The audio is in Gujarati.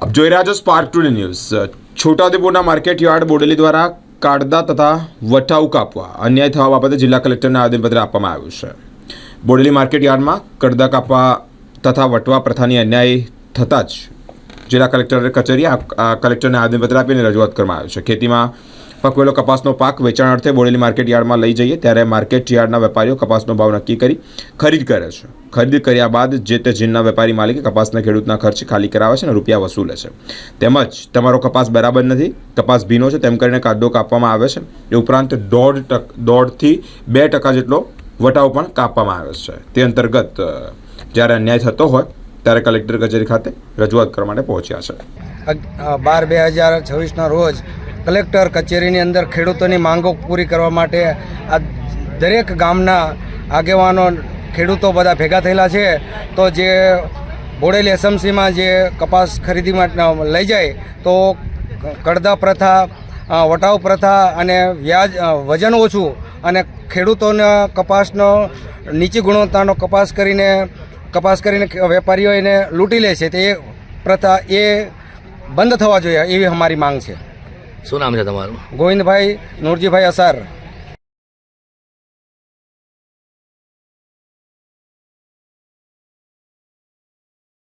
આપ જોઈ રહ્યા છો સ્પાર્ક ટુડે ન્યૂઝ છોટાઉદેપુરના માર્કેટ યાર્ડ બોડેલી દ્વારા કાળદા તથા વટાઉ કાપવા અન્યાય થવા બાબતે જિલ્લા કલેક્ટરને આવેદનપત્ર આપવામાં આવ્યું છે. બોડેલી માર્કેટ યાર્ડમાં કડદા કાપવા તથા વટવા પ્રથાની અન્યાય થતાં જ જિલ્લા કલેક્ટર કચેરી કલેક્ટરને આવેદનપત્ર આપીને રજૂઆત કરવામાં આવ્યું છે. ખેતીમાં પકવેલો કપાસનો પાક વેચાણ અર્થે બોડેલી માર્કેટ યાર્ડમાં લઈ જઈએ ત્યારે માર્કેટ યાર્ડના વેપારીઓ કપાસનો ભાવ નક્કી કરી ખરીદ કરે છે. ખરીદ કર્યા બાદ જે તે જીનના વેપારી માલિકે કપાસના ખેડૂતના ખર્ચ ખાલી કરાવે છે અને રૂપિયા વસૂલે છે. તેમજ તમારો કપાસ બરાબર નથી, કપાસ ભીનો છે, તેમ કરીને કાદો કાપવામાં આવે છે. એ ઉપરાંત દોઢ ટક, દોઢથી બે ટકા જેટલો વટાવ પણ કાપવામાં આવે છે. તે અંતર્ગત જ્યારે અન્યાય થતો હોય, ત્યારે કલેક્ટર કચેરી ખાતે રજૂઆત કરવા માટે પહોંચ્યા છે. બાર બે હજાર છવ્વીસના રોજ કલેક્ટર કચેરીની અંદર ખેડૂતોની માંગો પૂરી કરવા માટે આ દરેક ગામના આગેવાનો ખેડૂતો બધા ભેગા થયેલા છે. તો જે બોડેલી એસએમસીમાં જે કપાસ ખરીદી માટે લઈ જાય, તો કડદા પ્રથા વટાવ પ્રથા અને વ્યાજ વજન ઓછું અને ખેડૂતોને કપાસનો નીચી ગુણવત્તાનો કપાસ કરીને કપાસ કરીને વેપારીઓ એને લૂંટી લે છે, તે પ્રથા એ બંધ થવા જોઈએ એવી અમારી માંગ છે. શું નામ છે તમારું? ગોવિંદભાઈ નૂરજીભાઈ અસાર.